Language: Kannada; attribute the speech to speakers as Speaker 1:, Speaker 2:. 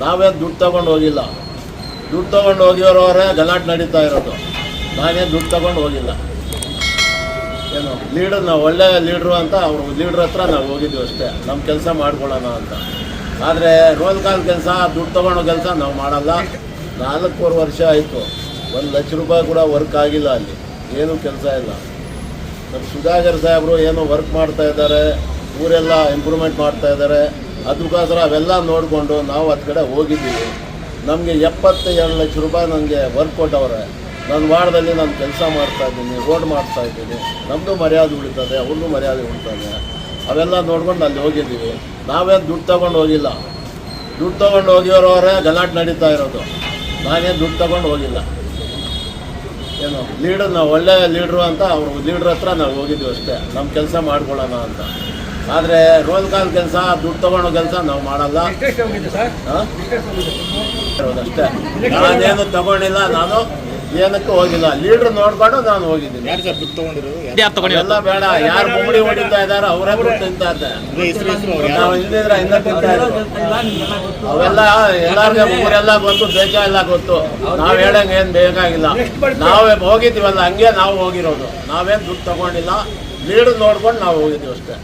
Speaker 1: ನಾವೇನು ದುಡ್ಡು ತಗೊಂಡು ಹೋಗಿಲ್ಲ. ದುಡ್ಡು ತಗೊಂಡು ಹೋಗಿರೋರೇ ಗಲಾಟೆ ನಡೀತಾ ಇರೋದು. ನಾನೇನು ದುಡ್ಡು ತಗೊಂಡು ಹೋಗಿಲ್ಲ. ಏನು, ಲೀಡರ್, ನಾವು ಒಳ್ಳೆಯ ಲೀಡ್ರು ಅಂತ ಅವರು ಲೀಡ್ರ್ ಹತ್ರ ನಾವು ಹೋಗಿದ್ವಿ ಅಷ್ಟೇ. ನಮ್ಮ ಕೆಲಸ ಮಾಡ್ಕೊಳ್ಳೋಣ ಅಂತ. ಆದರೆ ರೋಲ್ ಕಾಲ್ ಕೆಲಸ, ದುಡ್ಡು ತೊಗೊಳೋ ಕೆಲಸ ನಾವು ಮಾಡಲ್ಲ. ನಾಲ್ಕೂವರೆ ವರ್ಷ ಆಯಿತು. ಒಂದು ಲಕ್ಷ ರೂಪಾಯಿ ಕೂಡ ವರ್ಕ್ ಆಗಿಲ್ಲ ಅಲ್ಲಿ. ಏನೂ ಕೆಲಸ ಇಲ್ಲ. ನಮ್ಮ ಸುಧಾಕರ್ ಸಾಹೇಬರು ಏನೋ ವರ್ಕ್ ಮಾಡ್ತಾ ಇದ್ದಾರೆ. ಊರೆಲ್ಲ ಇಂಪ್ರೂವ್ಮೆಂಟ್ ಮಾಡ್ತಾ ಇದ್ದಾರೆ. ಅದಕ್ಕೋಸ್ಕರ ಅವೆಲ್ಲ ನೋಡಿಕೊಂಡು ನಾವು ಅದ ಕಡೆ ಹೋಗಿದ್ದೀವಿ. ನಮಗೆ ಎಪ್ಪತ್ತೇಳು ಲಕ್ಷ ರೂಪಾಯಿ ನನಗೆ ವರ್ಕ್ ಕೊಟ್ಟವ್ರೆ. ನನ್ನ ವಾರದಲ್ಲಿ ನಾನು ಕೆಲಸ ಮಾಡ್ತಾ ಇದ್ದೀನಿ ರೋಡ್ ಮಾಡ್ತಾ ಇದ್ದೀನಿ. ನಮ್ಮದು ಮರ್ಯಾದೆ ಉಳಿತದೆ ಅವ್ರಿಗೂ ಮರ್ಯಾದೆ ಉಳಿತದೆ. ಅವೆಲ್ಲ ನೋಡ್ಕೊಂಡು ಅಲ್ಲಿ ಹೋಗಿದ್ದೀವಿ. ನಾವೇನು ದುಡ್ಡು ತಗೊಂಡು ಹೋಗಿಲ್ಲ. ದುಡ್ಡು ತಗೊಂಡು ಹೋಗಿರೋರೇ ಗಲಾಟೆ ನಡೀತಾ ಇರೋದು. ನಾನೇನು ದುಡ್ಡು ತಗೊಂಡು ಹೋಗಿಲ್ಲ. ಏನು ಲೀಡರ್ ನಾವು ಒಳ್ಳೆಯ ಲೀಡ್ರು ಅಂತ ಅವರು ಲೀಡ್ರ್ ಹತ್ರ ನಾವು ಹೋಗಿದ್ದೀವಿ ಅಷ್ಟೇ. ನಮ್ಮ ಕೆಲಸ ಮಾಡ್ಕೊಳ್ಳೋಣ ಅಂತ. ಆದರೆ ರೋಲ್ ಕಾಲ್ ಕೆಲಸ ದುಡ್ಡು ತಗೊಳ್ಳೋ ಕೆಲಸ ನಾವು ಮಾಡಲ್ಲ.
Speaker 2: ಎಷ್ಟೆಷ್ಟು ಹೋಗಿದೆ ಸರ್
Speaker 1: ಹಾಂ?
Speaker 2: ಹೋಗಿದೆ
Speaker 1: ಅಷ್ಟೇ ನಾನೇನು ತಗೊಂಡಿಲ್ಲ ನಾನು ಏನಕ್ಕೂ ಹೋಗಿಲ್ಲ. ಲೀಡರ್ ನೋಡ್ಕೊಂಡು ನಾನು ಹೋಗಿದ್ದೀನಿ.
Speaker 3: ಯಾರು ಸರ್ ದುಡ್ಡು ತಗೊಂಡಿರೋದು? ಯಾರು
Speaker 4: ಯಾರು ತಗೊಂಡಿರೋ
Speaker 1: ಎಲ್ಲ ಬೇಡ. ಯಾರು ಮುಂಗಡಿ ಹೊಡಿತಾ ಇದಾರೆ ಅವರೇ ದುಡ್ಡು ತಿಂತಾ
Speaker 3: ಇದ್ದೆ
Speaker 1: ನಾವು ಇಲ್ದಿದ್ರೆ ಇನ್ನ ತಿಂತಾ ಅವೆಲ್ಲ ಎಲ್ಲಾರ್ಗೆ ಊರೆಲ್ಲ ಗೊತ್ತು ದೇಶ ಎಲ್ಲ ಗೊತ್ತು. ನಾವ್ ಹೇಳಂಗ ಏನ್ ಬೇಕಾಗಿಲ್ಲ. ನಾವೇ ಹೋಗಿದ್ದೀವಲ್ಲ ಹಂಗೆ ನಾವು ಹೋಗಿರೋದು. ನಾವೇನ್ ದುಡ್ಡು ತಗೊಂಡಿಲ್ಲ. ಲೀಡರ್ ನೋಡ್ಕೊಂಡು ನಾವು ಹೋಗಿದ್ದೀವಿ ಅಷ್ಟೇ.